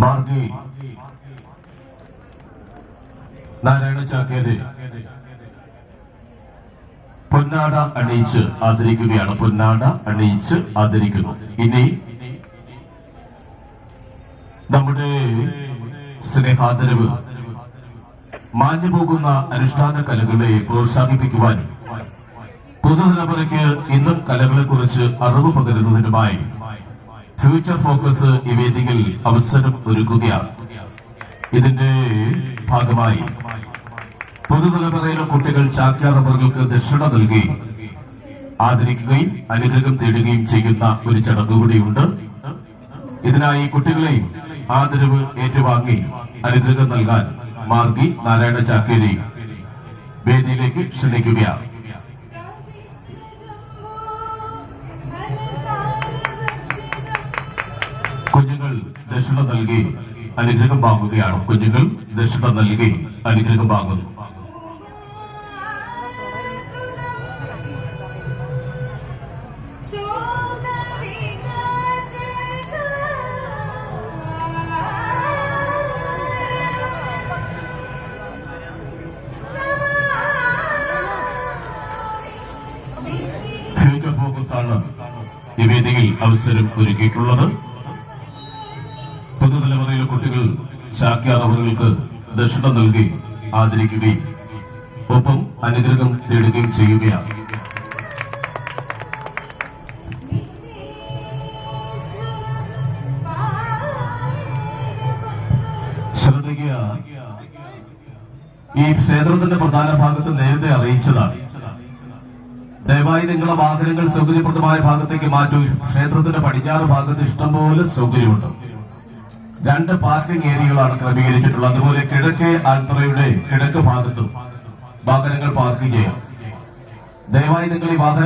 മാർഗി. നാരായണ ചാക്കേരി. പൊന്നാട അണിയിച്ച് ആദരിക്കുകയാണ്. പൊന്നാട അണിയിച്ച് ആദരിക്കുന്നു. ഇനി നമ്മുടെ സ്നേഹാദരവ് മാഞ്ഞു പോകുന്ന അനുഷ്ഠാന കലകളെ പ്രോത്സാഹിപ്പിക്കുവാനും പുതുതലമുറയ്ക്ക് ഇന്നും കലകളെ കുറിച്ച് അറിവ് പകരുന്നതിനുമായി ഫ്യൂച്ചർ ഫോക്കസ് ഈ വേദിയിൽ അവസരം ഒരുക്കുകയാണ്. ഇതിന്റെ ഭാഗമായി പുതുതലമുറയിലെ കുട്ടികൾ ചാക്യാറവർക്ക് ദക്ഷിണ നൽകി ആദരിക്കുകയും അനുഗ്രഹം തേടുകയും ചെയ്യുന്ന ഒരു ചടങ്ങ് കൂടിയുണ്ട്. ഇതിനായി കുട്ടികളെയും ആദരവ് ഏറ്റുവാങ്ങി അനുഗ്രഹം നൽകാൻ മാർഗി നാരായണ ചാക്കേരി വേദിയിലേക്ക് ക്ഷണിക്കുകയാണ്. കുഞ്ഞുങ്ങൾ ദക്ഷിണ നൽകി അനുഗ്രഹം വാങ്ങുകയാണ്. കുഞ്ഞുങ്ങൾ ദക്ഷിണ നൽകി അനുഗ്രഹം വാങ്ങുന്നു. ഫ്യൂച്ചർ ഫോക്കസ് ആണ്. ഈ വേദിയിൽ അവസരം ഒരുക്കിയിട്ടുള്ളത്. കുട്ടികൾ ശാക്യാർ അവർക്ക് ദക്ഷിണ നൽകി ആദരിക്കുകയും ഒപ്പം അനുഗ്രഹം തേടുകയും ചെയ്യുകയാണ്. ഈ ക്ഷേത്രത്തിന്റെ പ്രധാന ഭാഗത്ത് നേരത്തെ അറിയിച്ചതാണ്. ദയവായി നിങ്ങളുടെ വാഹനങ്ങൾ സൗകര്യപ്രദമായ ഭാഗത്തേക്ക് മാറ്റൂ. ക്ഷേത്രത്തിന്റെ പടിഞ്ഞാറ് ഭാഗത്ത് ഇഷ്ടംപോലെ സൗകര്യമുണ്ട്. രണ്ട് പാർക്കിംഗ് ഏരിയകളാണ് ക്രമീകരിച്ചിട്ടുള്ളത്. അതുപോലെ കിഴക്കേ ആൽത്തറയുടെ കിഴക്ക് ഭാഗത്തും വാഹനങ്ങൾ പാർക്ക് ചെയ്യാം. ദയവായി നിങ്ങൾ ഈ വാഹനം